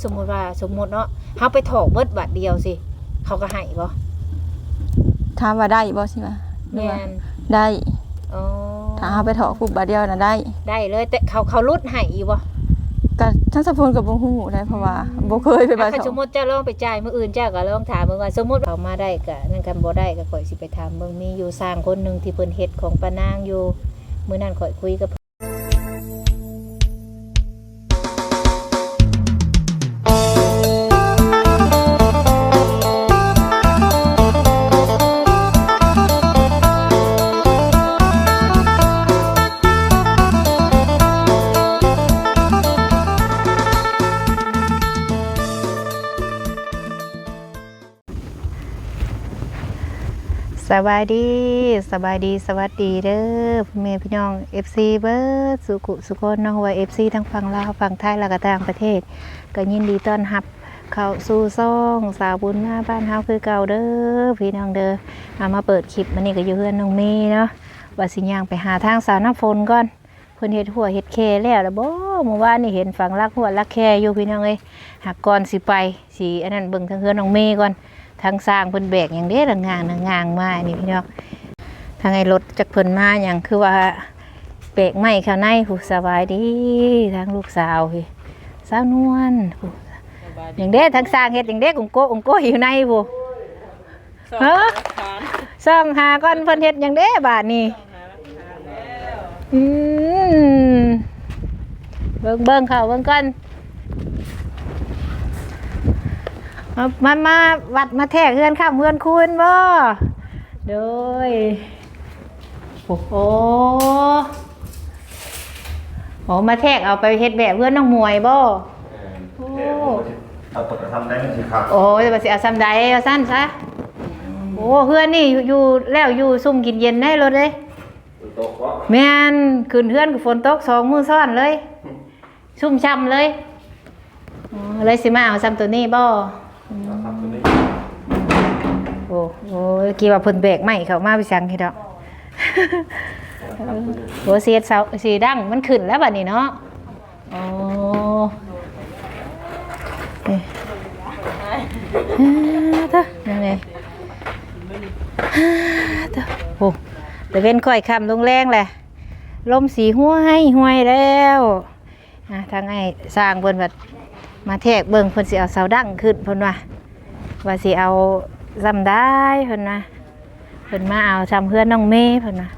คือสมมุติว่าสมมุติเนาะเฮาไปถอกเบิดบาทเดียวสิเขาก็ให้บ่ถามว่าได้บ่ใช่ไหมหรือแม่ว่านได้อ๋อถ้าเอาไปถอคุบบาทเดียวน่ะได้ ได้เลยแต่เขาเขาลดให้อีกบ่ก็ทั้งสะพนกับบ่ฮู้ได้เพราะว่าบ่เคยไปบาถ้าถสอมมุติเจ้าลองไปจ่ายมื้ออื่นเจ้าก็ลองถามเบิ่งว่า สมมุติเขามาได้ก็นั่นกันบ่ได้ก็ข่อยสิไปถามเบิ่งมีอยู่สร้างคนหนึงที่เพิ่นเฮ็ดของปานางอยู่มื้อนั้นข่อยคุยกับ สบายดีสบายดีสวัสดีเด้อพ่อแม่พี่น้อง FC เบิร์ดสุขุสุคนน้องว่า FC ทั้งฝั่งลาวฝั่งไทยและก็ต่างประเทศ ก็ยินดีต้อนรับเข้าสู่ซ่องสาวบุญมาบ้านเฮาคือเก่าเด้อพี่น้องเด้อเอามาเปิดคลิปมันนี่ก็อยู่เฮือนน้องเมย์เนาะว่าสิย่างไปหาทางสาวน้ำฝนก่อนเพิ่นเฮ็ดหัวเฮ็ดแค่แล้วแล้วบ่เมื่อวานนี่เห็นฝั่งลักหัวลักแค่อยู่พี่น้องเอ้ยหากก่อนสิไปสิอันนั้นเบิ่งทางเฮือนน้องเมย์ก่อน ทางสร้างเพิ่นแบกอย่างเด้ละงางละงางมานี่พี่น้องทางไอ้รถจากเพิ่นมาอย่างคือว่าเบรกไม่เข้าในผู้สบายดีทางลูกสาวพี่สาวนวลผู้อย่างเด้ทางสร้างเฮ็ดอย่างเด้กุงโกะกุงโกะอยู่ในผู้ฮะซ่องหาก่อนเพิ่นเฮ็ดอย่างเด้บาดนี้อืมเบิ่งเบิ่งเข้าเบิ่งก่อน มามามาวัดมาแทกเฮือนข้ามเฮือนคุณบ่โดยโอ้โหโอ้มาแทกเอาไปเฮ็ดแบบเพื่อนน้องมวยบ่โอ้เอาปกติทำได้มันสิครับ โอ้ยว่าสิเอาซ้ำใดเอาสั้นซะโอ้เฮือนนี่อยู่อยู่แล้วอยู่ซุ่มกินเย็นได้รถเลยโต๊ะว่าแม่นขึ้นเฮือนกับฝนตกสองมื้อซ้อนเลยชุ่มช่ำเลยอ๋อเลยสิมาเอาซ้ำตัวนี้บ่ ทำตัวนี้โอ้โหกี่ว่าเพิ่นแบกไม่เขามาไปสั่งให้ดอกโหเสียดเสาสีดังมันขึ้นแล้วบัดนี้เนาะโอ้เอ๊ะฮ่าเด้อยังไงฮ่าเด้อโอ้แต่เว้นค่อยคำลงแรงแหละลมสีห้วยห้วยแล้วอะทางไอ้สร้างเพิ่นแบบ มาแทกเบิ่งเพิ่นสิเอาเสาดังขึ้นเพิ่นว่าว่าสิเอาจำได้เพิ่นนะเพิ่นมาเอาจำเพื่อนน้องเมย์เพิ่นนะ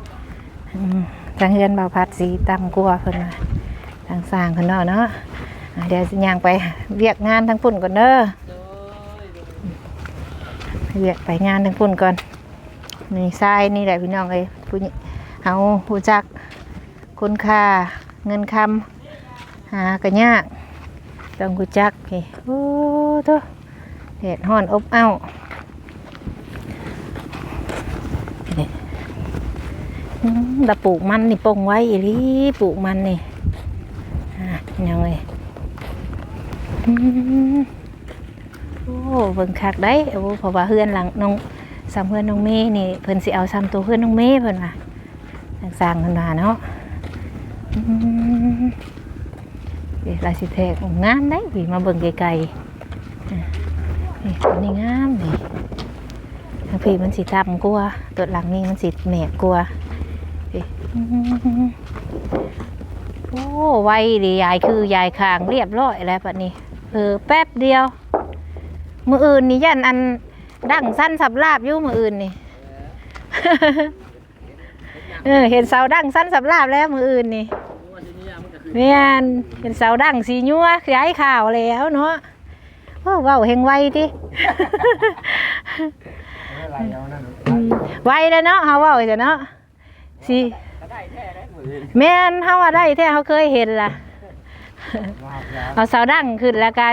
อืมทางเฮือนเบาพัดสีตำกลัวเพิ่นนะทางสร้างเพิ่นเนาะเนาะเดี๋ยวสิย่างไปเวียกงานทั้งปุ่นก่อนเด้อเวียกไปงานทั้งปุ่นก่อนนี่ทรายนี่แหละพี่น้องเอ้ยผู้เอาผู้จักคุณค่าเงินคำหากระยาก ต้องผู้จักนี่โอ้โตแดดห้อนอบอ้าวนี่อืมแตะปลูกมันนี่ปงไว้อีลีปลูกมันนี่อะยังไงโอ้เบิ่งคักได้โอ้เพราะว่าเฮือนหลังน้องซ้ำเฮือนน้องเมย์นี่เพิ่นสิเอาซ้ำตัวเฮือนน้องเมย์เพิ่นว่าสร้างเพิ่นว่าเนาะ เดี๋ยวลายสิแทกงามได้พี่มาเบิ่งไกลๆนี่ตัวนี้งามนี่ทางพี่มันสีดำกลัวตัวหลังนี่มันสีแหมกกลัวโอ้ไวดียายคือยายคางเรียบร้อยแล้วปะนี้เออแป๊บเดียว มืออื่นนี่ยันอันดังสั้นสับลาบอยู่มืออื่นนี่เออเห็นเสาดังสั้นสับลาบแล้วมืออื่นนี่ เมียนเห็นสาวดังสีนัวขยายข่าวแล้วเนาะว้าวว้าวเฮงไวดิไวแล้วเนาะเฮาว่าจะเนาะสิแม่นเฮาว่าได้แท้เฮาเคยเห็นล่ะเอาสาวดังขึ้นแล้วก็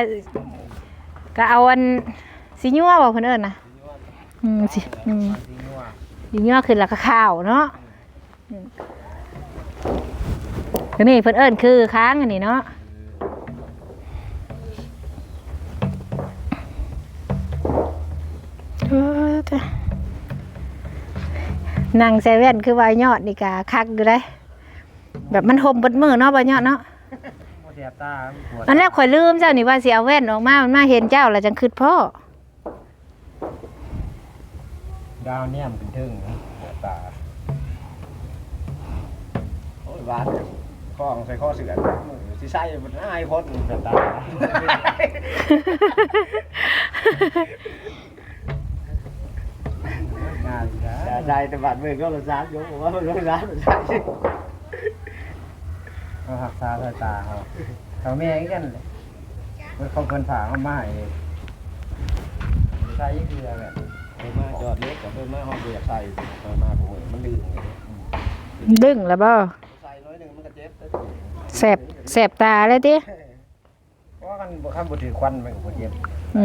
ก็เอาอันสีญัวบ่เพิ่นเอิ้นน่ะอืมสิอืมสีญัวขึ้นแล้วก็ข้าวเนาะ อืมก็นี่เพิ่นเอิ้นคือค้างอันนี้เนาะเออจ้ะนั่งเซเว่นคือวายยอดนี่กะคักอยู่ได้ แบบมันห่มเบดมือเนาะวายยอดเนาะมันจะสียบตาปวดอันแรกข่อยลืมเจ้านี่ว่าสิเอาแว่นออกมา มันมาเห็นเจ้าแล้วจังคิดพ่อ ดาวเนี่ยมันเป็นทึ่งนะเสียบตาโอ้ยหวาน ข้องใส่ข้อเสือสิใส่มันอายคนเสียบตางานนะใช่แต่บัตรเมืองก็เราซ้ำยกผมว่ามันต้องซ้ำใช่เขาหักษาสาตาเขาเขาแม่งกันเลยเขาเพิ่นผ่าเขาไมาใส่ยี่เกลือแบบเพิ่นมาจอดเล็กกับเพิ่นมาห้องเบียร์ใส่เพิ่นมาโอ้ยมันดื้อไงดึงแล้วบ่ ก็เจ็บแสบแสบตาเลยติเพราะว่ากันบ่คำบ่ถือควันมันก็บ่เจ็บอื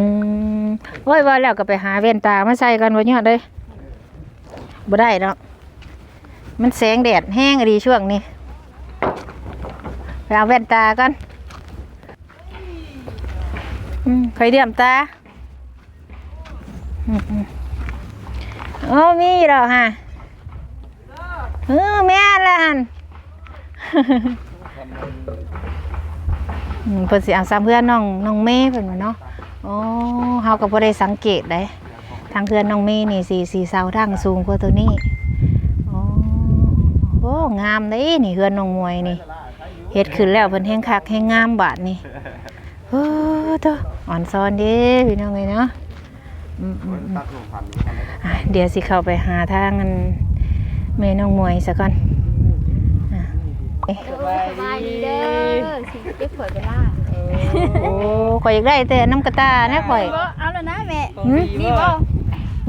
มโอ้ยว่าแล้วก็ไปหาแว่นตามาใส่กันบ่ยอดเลยบ่ได้เนาะมันแสงแดดแห้งอะดีช่วงนี้ไปเอาแว่นตากันอืมใครเดี่ยมตาอืมอืมโอ้มีเหรอฮะเออแม่ละหัน อืมเพิ่นสิเอาซ้ำเพื่อนน้องน้องเมย์เพิ่นว่าเนาะอ๋อเฮาก็บ่ได้สังเกตได้ทางเพื่อนน้องเมย์นี่สีสีเสาดั้งสูงกว่าตัวนี้โอ๋อโอ้งามเด้นี่เฮือนน้องมวยนี่เฮ็ดขึ้นแล้วเพิ่นแฮงคักแฮงงามบาดนี่โอ้เตออ่อนซ้อนเด้พี่น้องเอ้ยเนาะอืมอืมอืมตัดลงพันอะเดี๋ยวสิเข้าไปหาทางอันแม่น้องมวยซะก่อน เอ๊ะสบายดีเด้อสิเก็บขวดไปล่าโอ้ข่อยอยากได้แต่น้ำกระตานะข่อยเอาแล้วนะแม่หืมนี่บ่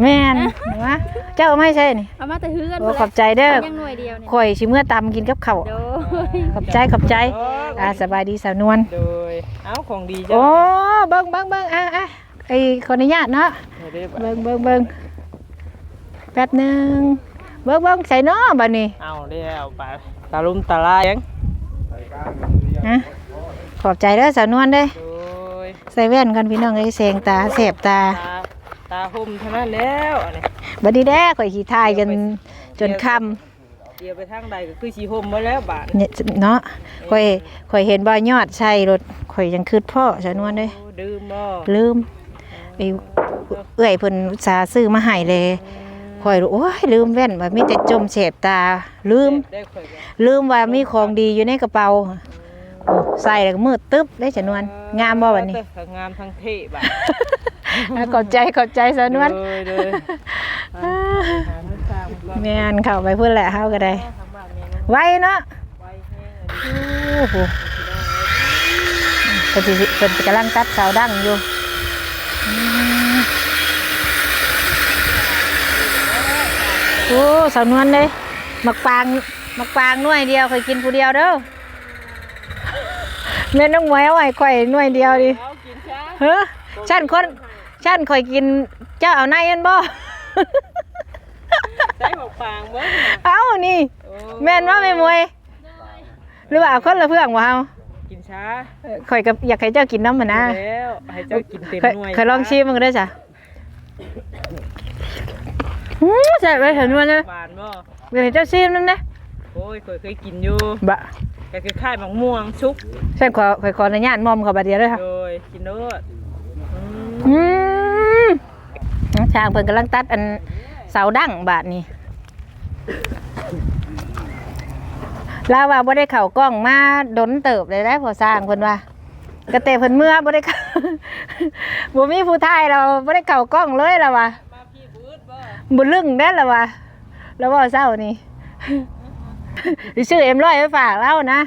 แม่นเห็นไหมเจ้าเอาไม่ใช่นี่เอามาแต่ฮือกันโอ้ขอบใจเด้อยังหน่วยเดียวนี่ข่อยชิเมื่อตำกินกับข้าวโดยขอบใจขอบใจอ่าสบายดีสาวนวลโดยเอ้าของดีจ้ะโอ้เบิ่งเบิ่งเบิ่งอะอะไอ้ขออนุญาตเนาะเด้อเบิ่งเบิ่งเบิ่งแป๊บหนึง เบิ่งเบิ่งใส่เนาะบัดนี้เอาแล้วไปตาลุมตาลายยังฮะขอบใจเด้อสาวนวลเด้อโดยใส่แว่นกันพี่น้องเอ้ยแสงตาแสบตา ตาตาห่มเท่านั้นแล้วอันนี้บัดนี้แด้ข่อยขี้ทายจนจนค่ำเดียวไปทางใดก็คือสีห่มมาแล้วบาดเนี่ยเนาะข่อยข่อยเห็นบ่ยอดใช่รถข่อยยังคืดพ่อชะนวนเด้โอ้ดื่มบ่ลืมไปเอื้อยเพิ่นอุตสาห์ซื้อมาให้เลย ข่อยรู้โอ้ยลืมแว่นว่ามีแต่จมเสบตา ลืมได้ข่อยก็ลืมว่ามีของดีอยู่ในกระเป๋าโอ้ใส่แล้วก็มืดตึ๊บได้ชะนวน งามบ่บัดนี้ทั้งงามทั้งเท่บาดขอบใจขอบใจชะนวนโดยโดยหาเงินสร้างมันก็แม่นเข้าไปพุ่นแหละเฮาก็ได้ทางบ้านแม่นไว้เนาะไว้แห้งอันนี้โอ้โหเพิ่นสิเพิ่นกำลังตัดเสาดั้งอยู่อืม โอ้สาวนวลเลยมักปางมักปางหน่วยเดียวเคยกินผู้เดียวเด้อแม่น้องหมวยเอาไว้ข่อยหน่วยเดียวดิเอากินช้าเฮ้อฉันคนฉันข่อยกินเจ้าเอาในยันบ่ใส่หมวกฟางเบิ่งเอานี่โอ้แม่นว่าแม่มวยหรือว่าเอาคนละเพื่องว่าเอากินช้าเออข่อยก็อยากให้เจ้ากินน้ำมันนะแล้วให้เจ้ากินเต็มเคยหน่วยเคยลองชิมมันก็ได้จ้ะ อืมแซ่บเลยเห็นมันเลยหวานบ่เดี๋ยวให้เจ้าชิมนั่นนะโอ้ยเคยเคยกินอยู่บะก็คือค่ายมะม่วงชุบฉันขอขอขออนุญาตมอมเขาบาดเดียวเลยค่ะโดยกินโนดอืมอืมช่างเพิ่นกำลังตัดอันเสาดั้งบาทนี่ลาวว่าบ่ได้เข้ากล้องมาดนเติบเลยได้พอสร้างเพิ่นว่ากระเตะเพิ่นเมื่อบ่ได้เข้าบ่มีผู้ถ่ายเราบ่ได้เข้ากล้องเลยแล้วว่ะมาพี่บืด บ่บุลึงได้แล้ววะแล้วว่าเศร้านี่ดิชื่อเอ็มร้อยไปฝากแล้วนะ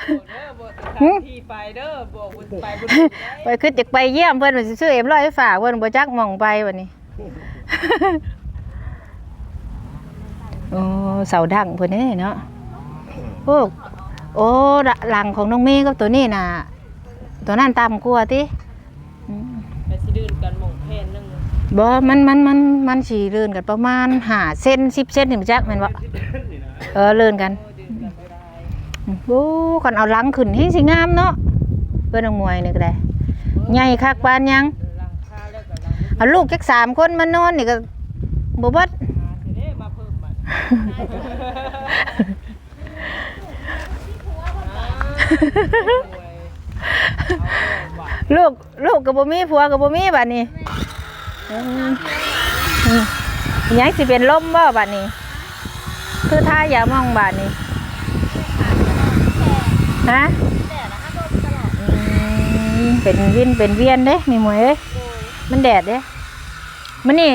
เด้อบ่หึทางที่ไปเด้อบ่บุญไปบุญไปขึ้นจากไปเยี่ยมเพื่อนว่าสิชื่อเอ็มร้อยไปฝากเพื่อนบ่จักหมองไปวันนี้โอ้เสาดังเพื่อนนี่เนาะโอ้โอ้หลังของน้องเมย์กับตัวนี้น่ะ ตัวนั้นต่ำกว่าติอืมไปสิดื่นกันหม่องแพนนึง บ่มันมันมันมันสีเลื่อนกันประมาณห้าเซนสิบเซนถึงจักแม่นบ่เออเลื่อนกันโอ้ก่อนเอาหลังขึ้นให้สิงามเนาะเพื่อนน้องมวยนี่ก็ได้ใหญ่คักปานยังหลังคาแล้วก็หลังเอาลูกจักสามคนมานอนนี่ก็บ่เบิดคาสิเด้มาเพิ่มบัดลูกลูกกับบ่มีผัวกับบ่มีบัดนี้อืมอืมอิห ยังสิเป็นลมบ่บัดนี้ คือท่ายามองบัดนี้ฮะเป็นวินเป็นเวียนเด้มีหมวยเอ้ยมันแดดเด้มันนี่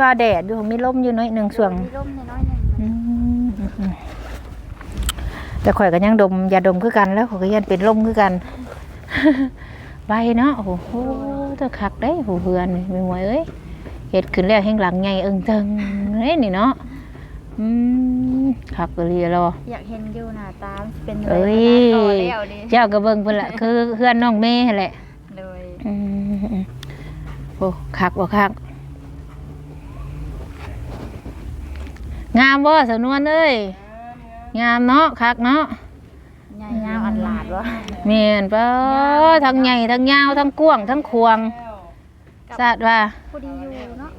ว่าแดดอยู่มีลมอยู่น้อยหนึ่งช่วงมีร่มน้อยๆหนึ่งอืมอืมแต่ข่อยก็ยังดมยาดมคือกันแล้วข่อยก็ยันเป็นลมคือกันใบเนาะโอ้โห เธอคักได้หูเฮือนนี่ไม่มวยเอ้ยเห็ดขึ้นแล้วแห้งหลังไงเอิงเทิงเอ้ยนี่เนาะอืมคักกะลีรออยากเห็นอยู่หน้าตามเป็นเอ้ยโตแล้วดิเจ้าก็เบิ่งเพิ่นละคือเฮือนน้องเมย์แหละเลยอืมโอ้คักบ่คักงามบ่สนวนเอ้ยงามเนาะคักเนาะ ใหญ่ยาวอันหลาดวะแม่นเป้อทั้งใหญ่ทั้งยาวทั้งกว้างทั้งควงสาดว่าพอดีอยู่เนาะ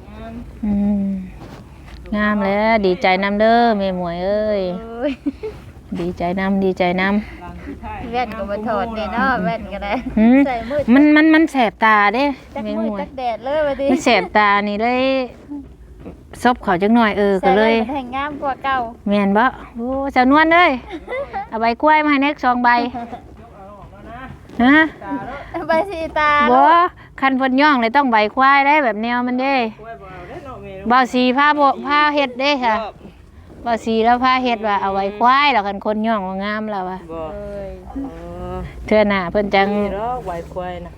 อืมงามแล้วดีใจนำเด้อแม่หมวยเอ้ยเอ้ยดีใจนำดีใจนแว่นก็บ่ถอดนี่เนาะแว่นก็ได้ำหืมใส่มืดมันมันมันแสบตาเด้จักแม่มืหดมวยจักแดดเลยว่าดิมันแสบตานี่เลย ซบเขาจังหน่อยเออก็เลยใส่แว่นมันแห่งงามกว่าเก่าแม่นบ่โอ้สาวนวลเอ้ยเอาใบกล้วยมาให้เน็กสองใบฮะใบสีตาบ่คันเพิ่นย่องเลยต้องใบควายได้แบบแนวมันเด้กล้วยบ่เอาได้เนาะแม่บ่าวสีผ้าบ่ผ้าเฮ็ดเด้ค่ะบ่าวสีแล้วผ้าเฮ็ดว่าเอาไว้ควายแล้วกันคนย่องว่างามแล้วว่าบ่เอ้ยอ๋อเทื่อหน้าเพิ่นจังนี่ดอกใบควายนะ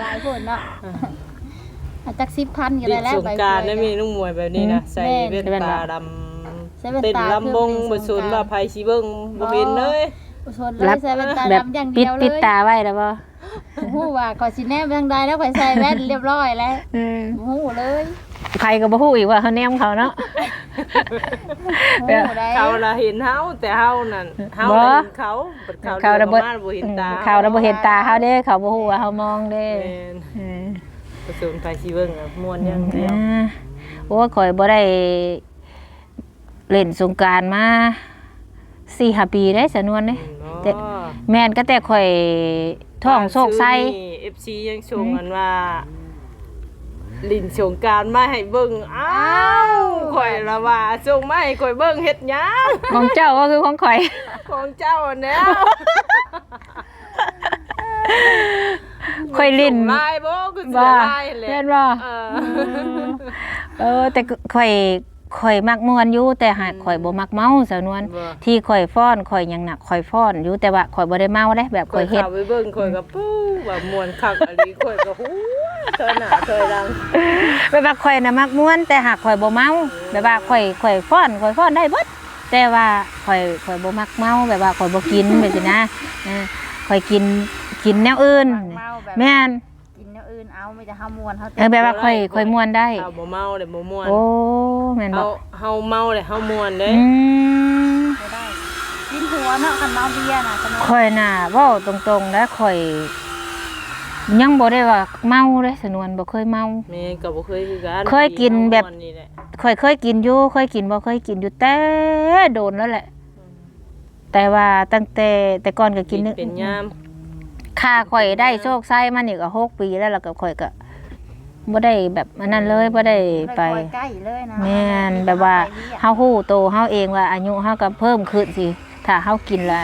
หลายคนเนาะ อาจัก10,000ก็ดิได้แล้วสงใบกรารกล้ได้วยมีนุ่งมวยแบบนี้นะใส่แม่แว่นตา ดใส่แว่ำนตา เต้นลำบงเครื่บ่องสนสงกรานต์ว่าไผสิเบิ่งบ่เห็นเลยอุชนเลยใส่แว่นตาแบบดำอย่างปิเดีดยวเลยปิดตาไว้แล้วบ่หูว่าขอยสิแนมทางใดแล้วขอยใส่แว่นเรียบร้อยแล้วอืมหูเลยใครก็บ่ฮู้อีกว่าเขาแนมเขาเนาะหูได้เขาน่ะเห็นเฮาแต่เฮานั่นเฮาบ่ น่ะเห็นเขาบัดเขาเขาเดิระนเบิดเข้ามาบ่เห็นตาเขาระบ่เห็นตาเขาเด้เขาบ่ฮู้ว่าเขามองเด้แม่น เออ บ่สนไผสิเบิ่งอะม่วนอย่างเดียวอ่าโอ้ยข่อยบ่ได้เล่นสงกรารมา4-5ปีได้สะนวนเด้ แต่บ่แม่นก็แต่ข่อยท้องโศกไส้ซื้อนี่ FC ยังชงกันว่า ลินสงกรารมาให้เบิ่งอ้าวข่อยละว่าส่งมาให้ข่อยเบิ่งเฮ็ดหยังของเจ้าก็คือของข่อย ของเจ้าแนว ข่อยลิ้นส่งลายบ่คือเสืบ่อลายแหละแม่นบ่เออเออแต่ข่อยข่อยมักม่วนอยู่แต่หากข่อยบ่มักเมาสาวนวลบ่ที่ข่อยฟ้อนข่อยหยังหนักข่อยฟ้อนอยู่แต่ว่าข่อยบ่ได้เมาได้แบบข่ข่ออยยเฮ็ดเข้าไปเบิ่งข่อยก็ปู้ว่าม่วนคักอันนี้ข่อยก็ฮู้เธอหน้าเธอดังแบบว่าข่อยน่ะมักม่วนแต่หากข่อยบ่เมาแบบว่าข่อยข่อยฟ้อนข่อยฟ้อนได้เบิดแต่ว่าข่อยข่อยบ่มักเมาแบบว่าข่อยบ่กินแบบนี้นะเออข่อยกิน กินแนวอื่น เมาแบบแม่นกินแนวอื่นเอาไม่จะห้ามวนเขาเออแบบว่าข่อยข่อยม่วนได้ เอาบ่เมาเลยบ่ม่วนโอ้แม่นเฮาบ่เฮาเมาเลยเฮาม่วนเด้อืมไม่ได้กินหัวเนาะกันเมาเบียร์น่ะกันเมาข่อยน่ะเว้าตรงๆแล้วข่อย ยังบ่ได้ว่าเมาเลยสนวนบ่เคยเมา แม่ก็บ่เคยคือกันเคยกินแบบ เฮาม่วนนี่แหละข่อยเคยกินอยู่เคยกินบ่เคยกินอยู่แต่โดนแล้วแหละ แต่ว่าตั้งแต่แต่ก่อนก็กินนึเป็นยาม ค่าข่อยได้โชคไส้มานี่ก็หกปีแล้วแล้วก็ข่อยก็บ่ได้แบบอันนั้นเลยบ่ได้ไปม่ใกล้เลยนะแม่นแบบว่าเฮาฮู้โตเฮาเองว่าอายุเฮาก็เพิ่มขึ้นสิถ้าเฮากินและ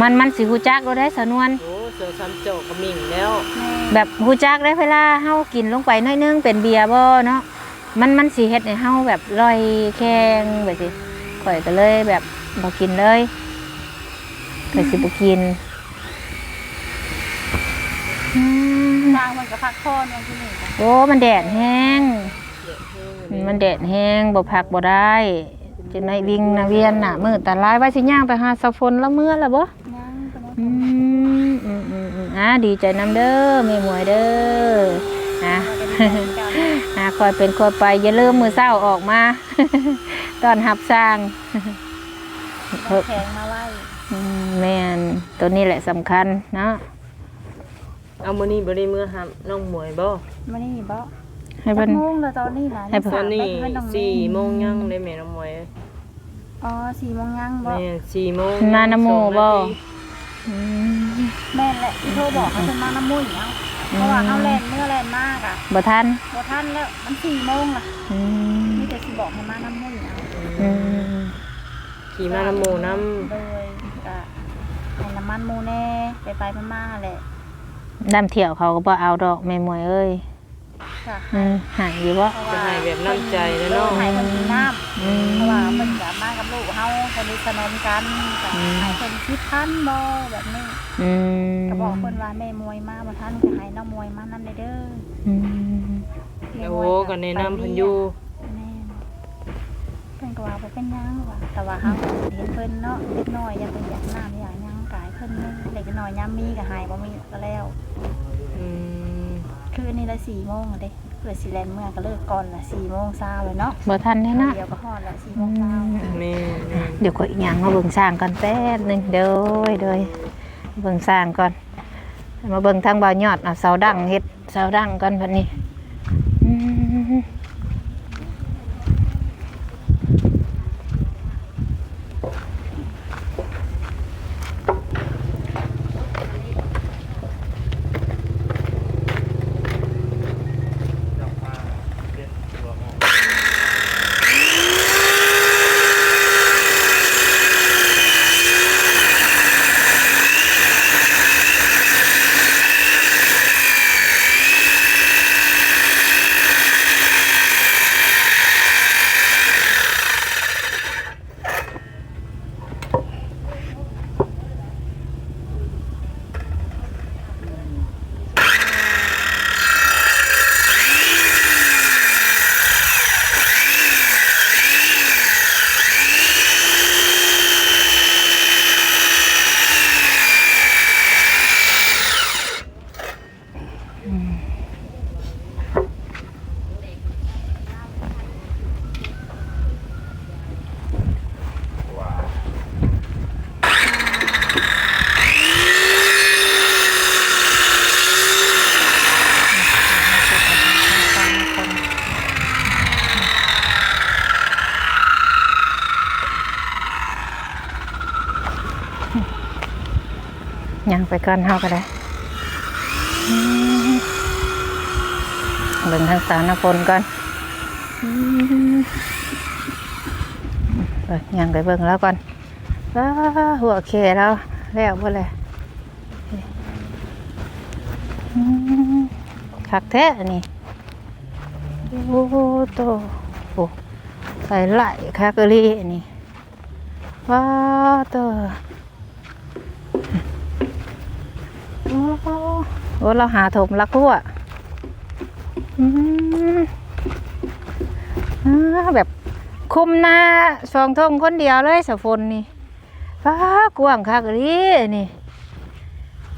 มันมันสิฮู้จักเราได้สนวน โอ้เสือซ้ำโจกก็มิ่งแล้วแบบฮู้จักได้เวลาเฮากินลงไปหน้อยนึงเป็นเบียร์บ่เนาะมันมันสิเฮ็ดให้เฮาแบบลอยแข็งแบบสิข่อยก็เลยแบบบ่กินเลยข่อยสิบ่กินอืม ทางมันก็พักคออย่างที่นี่จ้ะโอ้มันแดดแห้ง มันแดดแห้งบ่พักบ่ได้จะในวิ่งนะเวียนน่ะมือตาลายไว้สิย่างไปหาสะฝนละเมื่อละบ่ยังคนนั้นอืมอืมอืมอืมอะดีใจนำเด้อแม่หมวยเด้ออะ อะคอยเป็นคอยไปอย่าลืมมือเศร้าออกมา ตอนหับสร้างเอาแข็งมาไว้อืมแม่นตัวนี้แหละสำคัญเนาะ เอามื้อนี้บ่ได้มื้อหาน้องหมวยบ่มานี่บ่ให้จัเพิ่กนโมงแล้วตอนนี้นะให้เพิ่ ตอนนี้ไปน้องสี่เมย์โมงยังได้แม่น้องหมวยอ๋อสี่โมงยังบ่แม่สี่โมงมาน้ำหมู่บ่ สอืม แม่นแหละที่โทรบอกเขาเพิ่นมาน้ำมุ่ยเอาเพราะว่าเฮาแล่นเมื่อแล่นมากอะบ่ทันบ่ทันแล้วมัน4โมงล่ะอืมมีแต่สิบอกให้มาน้ำมุ่ยเอาอืมขี่มาน้ำหมูน้โดยก็ให้น้ำมันหมูแน่ไปไปๆมาๆแหละ น้ำเที่ยวเขาก็บ่เอาดอกแม่มวยเอ้ยค่ะอืมหายอยู่บ่เพราะำว่าจะให้แบบน้ำใจแล้วเนาะ ให้เพิ่นกินน้ำ อืม เพราะว่าเพิ่นจะมากับลูกเฮาสนิทสนมกันก็อืม ให้เพิ่นคิดทันบ่แบบนี้อืมก็บอกเพิ่นว่าแม่มวยมาบ่ทันก็ให้น้องมวยมานำเด้ออืมแม่โอ้มวยก็แนะนำเพิ่นอยู่แม่นเพิ่นก็ว่าบ่เป็นหยังว่าแต่ว่าเฮาเห็นเพิ่นเนาะเล็กน้อยอย่าเพิ่นอยากน้ำอยากหยังกายเพิ่นนึงเล็กน้อยยามมีก็หายบ่มีก็แล้ว อืมคือนี่ละ4โมงอะเด้เพื่อสิแล่นเมื่อก็เลิกก่อนละ4โมงเช้าเลยเนาะบ่ทันแน่นะเดี๋ยวก็ฮอดละ4โมงเช้าแม่แม่เดี๋ยวก็อีกอย่างมาเบิ่งสร้างก่อนแป๊บหนึงเด้อเด้อเบิ่งสร้างก่อน มาเบิ่งทางบ่าวยอดเอาเสาดังเฮ็ดเสาดังก่อนบัดนี้อืม ยังไปก่อนเฮาก็ได้เบิ่งทางสาวนพลก่อนอืมเบิ่งยังไปเบิ่งแล้วก่อนหัวเคแล้วแล้วบ่เลยคักแท้อันนี้โอ้โตโอ้ใส่ไหลคักเอรี่อันนี้ว้าโตโอ้โห โอ้เราหาถมลักหัวอืมอ่าแบบคุมหน้าสองทงคนเดียวเลยสะฝนนี่ฟ้ากว้างคักอีนี่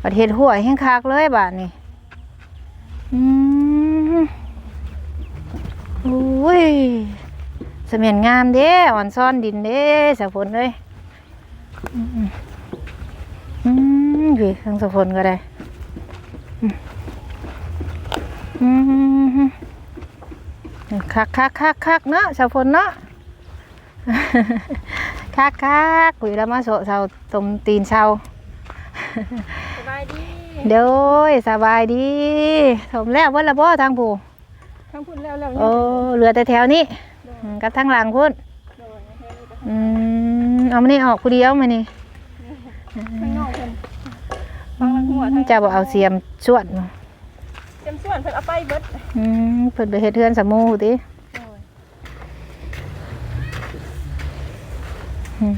ประเทศหัวแห้งคักเลยบ้านนี่อืมอุ้ยเสมียนงามเด้อ่อนซ่อนดินเด้สะฝนเลยอืมอืมพี่ทางสะฝนก็ได้ คักคักคักคักเนาะชาวพลเนาะคักคักคุยแล้วมาโสเสาตรงตีนเสาสบายดีเดี๋ยวสบายดีถมแล้ววันละบ่ทางผู้ทั้งพุ่นแล้วแล้วโอ้เหลือแต่แถวนี้อืมกับทางหลังพุ่นอืมเอามานี่ออกผู้เดียวมานี่ ข้างนอกเพิ่นฟังละหัวทั้งจะบอกเอาเสียมชวดมาเต็มส่วนเพิ่นเอาไปเบิดอืมเพิ่นไปเฮ็ดเทือนสมูติอืม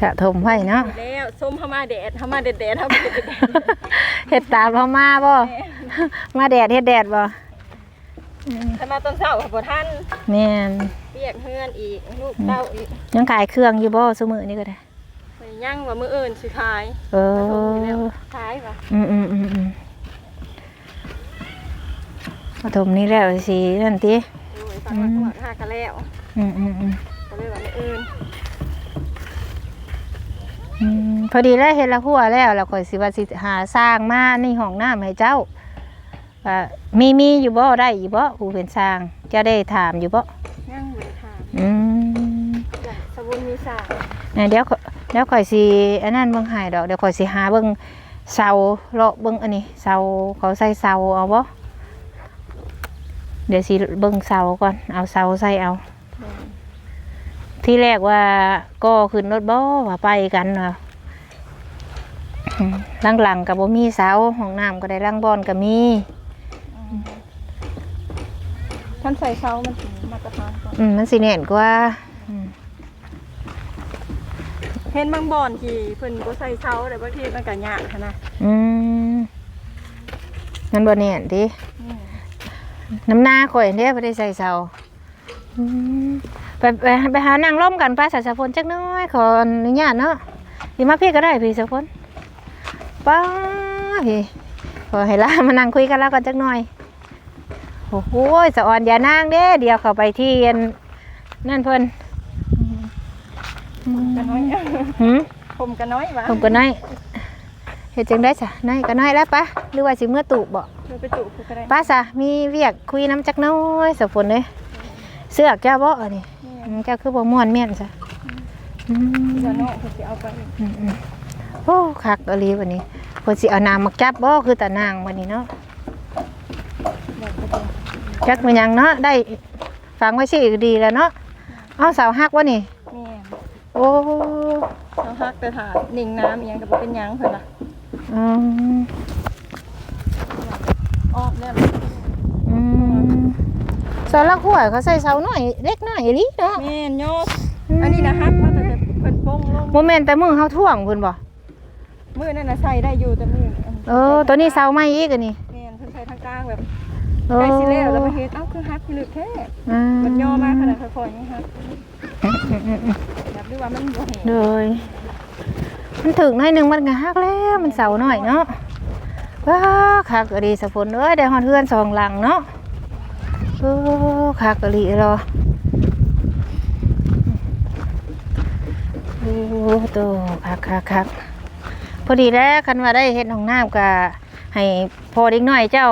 ฉะถมไว้เนาะ แล้วส้มเฮามาแดดเฮามาแดดแดดเฮามาแดดแดดเฮ็ดตามพ่อมาบ่ มาแดดเฮ็ดแดดบ่ถ้ามาตอนเช้าก็บ่ทัน แม่น เรียกเฮือนอีกลูกเต้าอีกยังขายเครื่องอยู่บ่ซุมื้อนี้ก็ได้ไปย่างว่ามื้ออื่นสิขายเอมาส่งอยู่แล้วอขายว่ะอืมอืมอืมอืมมาถมนี้แล้วสินั่นติโอ้ยฟังละหัวหากันแล้วอืมอืมอืมก็เลยว่ามื้ออื่นอืมพอดีแล้วเฮ็ดละหัวแล้วแล้วข่อยสิว่าสิหาสร้างมานี่ห้องน้ำให้เจ้าว่ามีมีอยู่บ่ได้อยู่บ่ผู้เป็นสร้างจะได้ถามอยู่บ่ อืมสบุนมีสาน่ะเดี๋ยวเดี๋ยวข่อยสิอันนั้นเบิ่งหายดอกเดี๋ยวข่อยสิหาเบิ่งเสาเลาะเบิ่งอันนี้เสาเขาใส่เสาเอาบ่เดี๋ยวสิเบิ่งเสาก่อนเอาเสาใส่เอา ที่แรกว่าก็ขึ้นรถบ่ว่าไปกันเนาะหลังๆกับบ่มีเสาห้องน้ำก็ได้ล่างบอนก็มี ท่านใส่เซามันถึงมาตรฐานก่อนอืมมันสิแน่นกว่าอืมเห็นบางบ่อนที่เพิ่นบ่ใส่เซาแต่บางทีมันก็ยากหั้นนะอืมงั้นบ่แน่นติอืมน้ำหน้าข่อยเนี่ยไม่ได้ใส่เสาอืมไปไปไปหานั่งร่มกันป้าสาสะพลจักหน้อยขออนุญาตเนาะพี่มาพี่ก็ได้พี่สะพลป้าพี่ขอให้ล่ามานั่งคุยกันแล้วกันจักหน่อย โอ้โหสะอ่อนอย่านั่งเด้เดี๋ยวเข้าไปที่อันนั่นเพิ่นก็น้อยหืมผมก็น้อยหวะผมก็น้อยเฮ็ดจังได้จ้ะน้อยก็น้อยแล้วปะหรือว่าสิเมื่อตูบบ่เดินไปตู่ผู้ก็ได้ป้าสะมีเวียกคุยน้ำจักหน้อยสะพลเลยเสื้อกเจ้าบ่อันนี้อืมเจ้าคือบ่ม่วนเมียนซะอืมเดี๋ยวน้องเพิ่นสิเอาไปอืมอืมโอ้คักอหลีวันนี้เพิ่นสิเอานางมาจับบ่คือแต่นางวันนี้เนาะแบบก็เป็น จักมันหยังเนาะได้ฟังไว้สิดีแล้วเนาะเอาเสาฮักวะนี่แม่นโอ้เซาฮักแต่ถาดนิ่งน้ำอีหยังก็บ่เป็นหยังเพิ่นน่ะอืมอ้อมแล้วอืมเสาลักหัวเขาใส่เสาหน่อยเล็กหน่อยอีหลีเนาะแม่นโยศอันนี้นะฮักมาแต่เพิ่นโป้งลงบ่แม่นแต่มือเฮาท่วงเพิ่นบ่มือนั่นน่ะใส่ได้อยู่แต่มือเออตัวนี้เสาใหม่อีกอันนี้ แม่นเพิ่นใส่ทางกลางแบบ โอ้ใกล้สิแล้วแล้วมาเฮ็ดเอ้าคือฮักพิลึกแท้อืมมันย่อมากขนาดค่อยๆนี่ฮักแบบหรือว่ามันบ่เห็นเลยมันถึงหน่อยหนึงมันก็ฮักแล้วมันเสาหน่อยเนาะว้าคักอดีสะพลเอ้ยได้ฮอดเฮือนสองหลังเนาะโอ้คักอดีรอโอ้โตคักคักคักพอดีแล้วคันว่าได้เฮ็ดห้องน้ำก็ให้พอเด็กน้อยเจ้า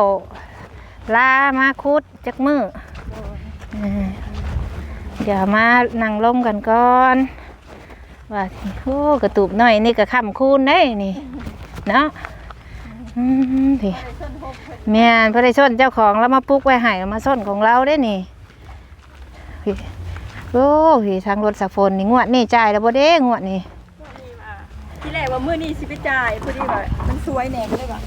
ลามาคุดจักมือเออเดี๋ยวมานั่งลมกันก่อนว่าโอ้กระตูบน้อยนี่ก็ค้ำคูณได้นี่เนาะอืมพี่แม่นพระได้ชนเจ้าของแล้วมาปลุกไว้ให้เอามาส้นของเราได้นี่พี่โอ้พี่ทางรถสักฝนนี่งวดนี่จ่ายแล้วบ่เด้งวดนี่ที่แรกว่ามื้อนี้สิไปจ่ายพอดีว่ามันสวยแหน่ก็เลยว่า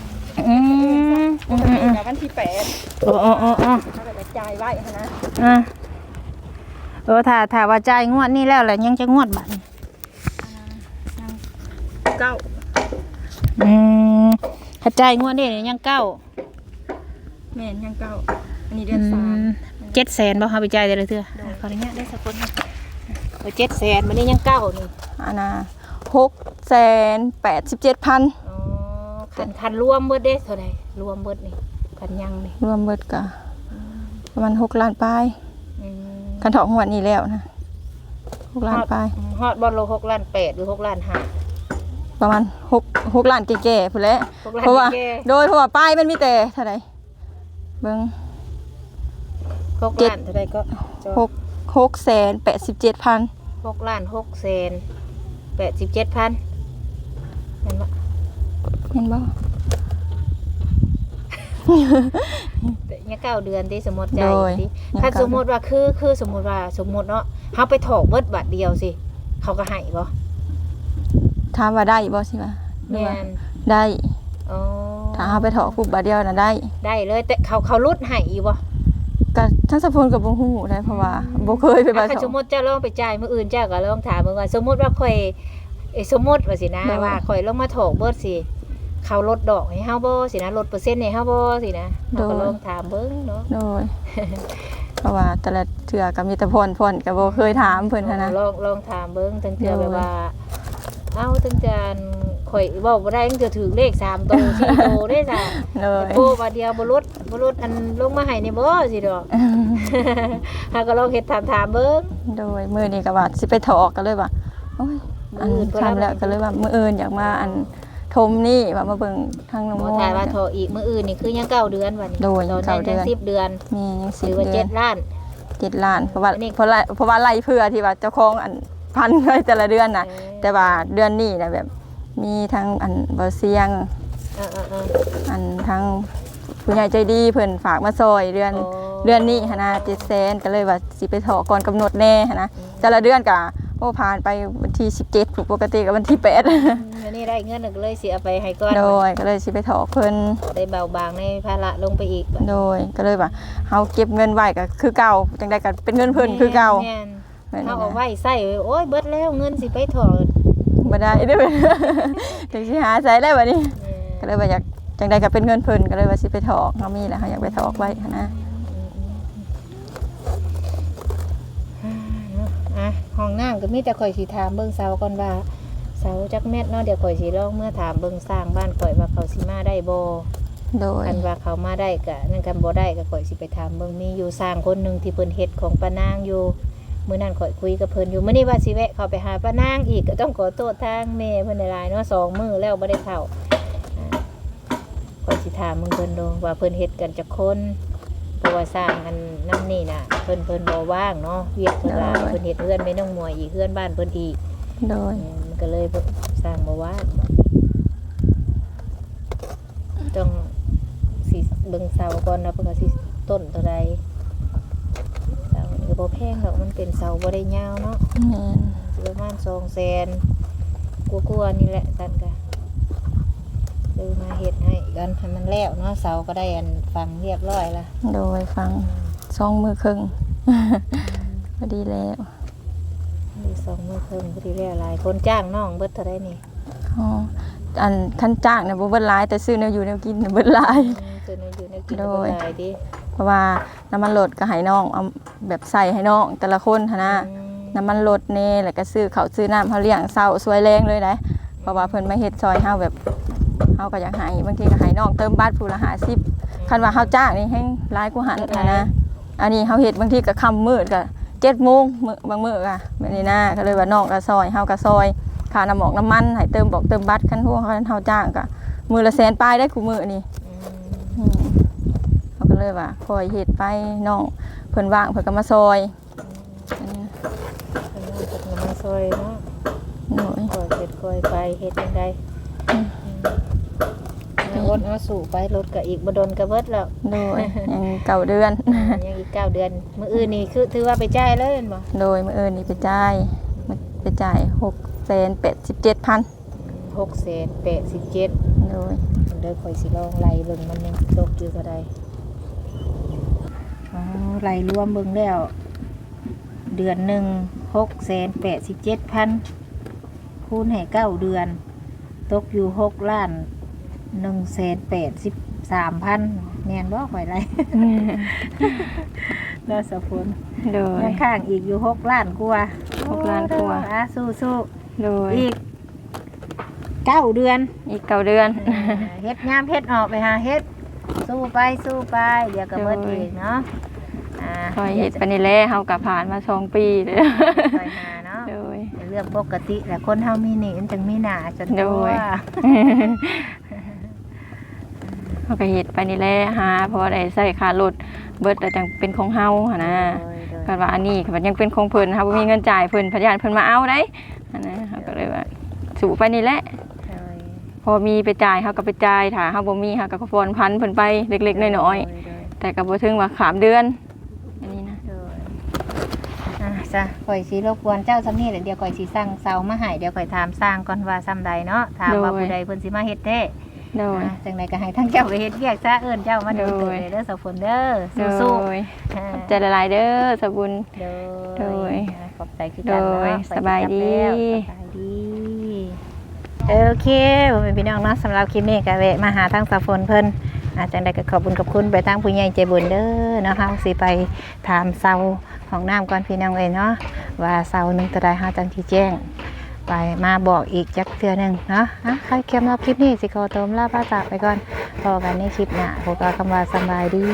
อืมอืมอืมอืมวันที่8โอ้โอ้โอ้โอ้เขาก็จะจ่ายไว้หั้นนะอะเออถ้าถ้าว่าจ่ายงวดนี่แล้วแหละยังจะงวดบัดนี้เก้าอืมถ้าจ่ายงวดนี่เนี่ยยังเก้าแม่นยังเก้าอันนี้เดือนสามเจ็ดแสนบ่เฮาไปจ่ายแต่ละเทื่อขออนุญาตได้สักคนนะเอาเจ็ดแสนมันนี่ยังเก้านี่อันน่ะหกแสนแปดสิบเจ็ดพัน คันคันรวมเบิดเด้เท่าใดรวมเบิดนี่คันยังนี่รวมเบิดกะประมาณหกล้านปลายอืมคันถอกหัวดนี้แล้วนะหกล้านปลาย ฮอดบอลโลหกล้านแปดหรือหกล้านห้า ประมาณหกหกล้านแก่ๆพุ่นแหละหกล้านเพราะว่าแก่โดยเพราะว่าป้ายมันมีแต่เท่าไหร่เบิ่งหกเจ็ดล้านเท่าใดก็จอหกหกแสนแปดสิบเจ็ดพันหกล้านหกแสนแปดสิบเจ็ดพันเห็นปะ เห็นบ่แต่เนี่ยเก้าเดือนที่สมมติใจโดยที่ถ้าสมมติว่าคือคือสมมติว่าสมมติเนาะเขาไปถอกเบิดบาทเดียวสิเขาก็ให้บ่ถามว่าได้บ่สิว่าหรือแม่ว่านได้อ๋อถ้าเอาไปถอกปุ๊บบาทเดียวน่ะได้ ได้เลยแต่เขาเขาลดให้อีกบ่ก็ทั้งสะพนกับบ่ฮู้ได้เพราะว่าบ่เคยไปบาถ้าถสอมกมติเจ้าลองไปจ่ายมื้ออื่นเจ้าก็ลองถามเบิ่งว่า สมมติว่าข่อยเอ้ยสมมติว่าสินะได้ว่าข่อยลงมาถอกเบิดสิ เขาลดดอกให้เฮาบ่สินะลดเปอร์เซ็นต์ให้เฮาบ่สินะเราก็ลองถามเบิ่งเนาะโดยเพราะว่าแต่ละเทื่อก็มีแต่พ่นพ่นก็บ่เคยถามเพิ่นหั้นนะลองลองถามเบิ้งตั้งแต่โดยแบบว่าเอ้าตั้งแต่ข่อยเว้าบ่ได้ตั้งแต่ถือเลข3โตว4โตวได้จ้ะโดยโตบาทเดียวบ่ลดบ่ลดอันลงมาให้นี่บ่สิดอกหาก็ลองเฮ็ดถามถามๆเบิ่งโดยมื้อนี้ก็ว่าสิไปถอกก็เลยว่าโอ้ยอันมื้ออื่นบ่ทำรับแล้วก็เลยว่ามื้ออื่นอยากมาอัน ทมนี่ว่ามาเบิ่งทางน้องบ่โมถ่ายว่าโทรอีกมื้ออื่นนี่คือยังเก้าเดือนวันนี้โดยตอนเก้านั้นเดืยัองน10เดือนมียังหสิรืบอว่าเดือน7ล้าน เจ็ดล้านเพราะว่าอันนี้ เพราะว่าเพราะว่าไล่เพื่อที่ว่าเจ้าของอันพันเลยแต่ละเดือนน่ะแต่ว่าเดือนนี้นะแบบ มีทั้งอันบ่เสียง เออเออเออ อันทั้งผู้ใหญ่ใจดีเพิ่นฝากมาซอยเดือนโอ้เดือนนี้หนนะเจ็ดแสนก็เลยว่าสิไปถอก่อนกำหนดแน่หั้นนะแต่ละเดือนกะ โอ้ผ่านไปวันที่17ถูกปกติกับวันที่8เดี๋ยวนี้ได้เงินหนึ่งเลยสิเอาไปให้ก่อนโดยก็เลยสิไปถอเพิ่นได้เบาบางในภาระลงไปอีกบัดโดยก็เลยว่าเฮาเก็บเงินไว้ก็คือเก่าจังได๋ก็เป็นเงินเพิ่นคือเก่าแม่นแม่นเขานะเอาไว้ใส่โอ้ยเบิดแล้วเงินสิไปถอดบ่ได้เด้อจังสิหาใช้ได้บัดนี้ ก็เลยว่าอยากจังใดก็เป็นเงินเพิ่นก็เลยว่าสิไปถอกเฮามีแหละเฮาอยากไปถอกไว้หั้นนะอะ ห้องน้ำก็มีแต่ข่อยสิถามเบิ่งเสาก่อนว่า เสาจักแมตรเนาะเดี๋ยวข่อยสิลองเมื่อถามเบิ่งสร้างบ้านข่อยว่าเขาสิมาได้บ่โดยคันว่าเขามาได้ก็นั่นกันบ่ได้ก็ข่อยสิไปถามเบิ่งมีอยู่สร้างคนหนึงที่เพิ่นเฮ็ดของป้านางอยู่มื้อนั้นข่อยคุยกับเพิ่นอยู่มื้อนี้ว่าสิแวะเข้าไปหาป้านางอีกก็ต้องขอโทษทางแม่เพิ่นหลายๆเนาะสองมื้อแล้วบ่ได้เข้าอ่าข่อยสิถามมึงเพิ่นดูว่าเพิ่นเฮ็ดกันจักคนเพ ราะว่าสร้างกันนำนี่น่ะเพิ่นเพิ่นบ่ว่างเนาะเวียกเพิ่นหลายเพิ่นเฮ็ดเฮือนแม่น้องมวยอีกเฮือนบ้านเพิ่นอีกโดยอืมมันก็เลยบ่สร้างบ่ว่างต้องสิเบิ่งเสาก่อนนะเพิ่นก็สิต้นเท่าใดเสานี่ก็บ่แพงดอกมันเป็นเสาบ่ได้ยาวเนาะแม่นสิประมาณ200,000กว่าๆนี่แหละท่านก็ เลยมาเฮ็ดให้กันให้มันแล้วเนาะเสาก็ได้อันฟังเรียบร้อยละโดยฟังสองมือครึ่งพอดีแล้วมีสองมือครึ่งพอดีแล้วหลายคนจ้างน้องเบิดเท่าใดนี่อ๋ออันคันจ้างเนี่ยบ่เบิดหลาย แต่ซื้อแนวอยู่แนวกินเนี่ยเบิดหลายอืมตัวนี้อยู่ในกินโดบ่ยหลายดิเพราะว่าน้ำมันรถก็ให้น้องเอาแบบใส่ให้น้องแต่ละคนหั้นนะอืมน้ำมันรถแน่แล้วก็ซื้อข้าวซื้อน้ำเฮาเลี้ยงเศร้าสวยแรงเลยนะเพราะว่าเพิ่นมาเฮ็ดซอยเฮาแบบ เฮาก็อยากให้บางทีก็ให้น้องเติมบัตรผู้ละ50คันว่าเฮาจ้างนี่แฮงหลายกว่าหันหั้นนะ อันนี้เฮาเฮ็ดบางทีก็ค่ำมืดก็7โมงมื้อบางมื้อก็แบบนี้นะก็เลยว่าน้องก็ซอยเฮาก็ซอยค่าน้ำหมอกน้ำมันให้เติมบอกเติมบัตรคันพวกคันเฮาจ้างก็มื้อละแสนปลายได้คู่มื้อนี่อืมอืมเขาก็เลยว่าคอยเฮ็ดไปน้องเพิ่นว่างเพิ่นก็มาซอยอันนี้เพิ่นว่าเพิ่นก็มาซอยเนาะหน่อยคอยเฮ็ดคอยไปเฮ็ดจังได อืมอืมเอารถเอาสู่ไปรถก็อีกบ่โดนก็เบิดแล้ว โดยยังเก่าเดือน ยังอีกเก้าเดือน มื้ออื่นนี่คือถือว่าไปจ่ายเลยแม่นบ่โดยมื้ออื่นนี่ไปจ่ายไปจ่ายหกแสนแปดสิบเจ็ดพัน6แสน87โดยเดี๋ยวข่อยสิลองไล่เบิ่งมันยังตกอยู่เท่าใดอ๋อไล่รวมเบิ่งแล้ว เดือนหนึ่ง6แสน87พันคูณให้เก้าเดือน ตกอยู่6ล้าน 1แสน83พันแม่นบ่ข่อยไล่แล้วสะพนโดยยังข้างอีกอยู่6ล้านกว่าหกล้านกว่าอะสู้โดยๆอีกเก้าเดือน อีกเก่าเดือนเออเฮ็ดยามเฮ็ดออกไปหาเฮ็ดสู้ไปสู้ไป เดี๋ยวก็เบิดโดยอีกเนาะอ่าคอยเฮ็ดไปนี่แหละเฮาก็ผ่านมาสองปีเลยคอยหาเนาะโดยเป็นเรื่องปกติแหละคนเฮามีหนี้มันจึงมีหน้าจนโดตัวย เฮาก็เฮ็ดไปนี่แหละหาเพราะว่าได้ใช้ค่ารถเบิดแล้วจังเป็นของเฮาหั่นนะโดยโดยก็ว่าอันนี้ก็ยังเป็นของเพิ่นเฮาบ่มีเงินจ่ายเพิ่นพยานเพิ่นมาเอาได้อันนั้นเฮาก็เลยว่าสู่ไปนี่แหละโดยพอมีไปจ่ายเฮาก็ไปจ่ายถ้าเฮาบ่มีเฮาก็ฟอนพันเพิ่นไปเล็กๆน้อยโดยๆแต่ก็บ่ถึงว่าขามเดือนอันนี้นะโดยอะจ้ะข่อยสิรบกวนเจ้าซำนี้แหละเดี๋ยวข่อยสิสั่งเสามาให้เดี๋ยวข่อยถามสร้างก่อนว่าซำใดเนาะถามว่าผู้ใดเพิ่นสิมาเฮ็ดแท้ โดย อะจังไดก็ให้ทั้งเจ้าไปเฮ็ดเวียกซะเอิ้นเจ้ามาดูโดเติยบเลยเด้อสาวฝนเด้อโดสู้ยๆอ่าใจละลายเด้อสะบุญ โดโดยอ่าขอบใจคือกันโดยเนาะสบายดี ไปกลับแล้วสบายดีโอเคผมเป็นพี่น้องเนาะสำหรับคลิปนี้ก็แวะมาหาทางสาวฝนเพิ่นอาจังใดก็ขอบคุญขอบคุณไปทางผู้ใหญ่ใจบุญเด้อเนาะเฮาสิไปถามเซาของน้ำก่อนพี่น้องเอ้ยเนาะว่าเซาหนึงตัวใดเฮาจังสิแจ้ง ไปมาบอกอีกจักเทือหนึ่งเนาะอะใครเข้มรับคลิปนี้สิขอตมลาป้าจากไปก่อนพอกันในคลิปหน้าพวกเราคำว่าสบายดี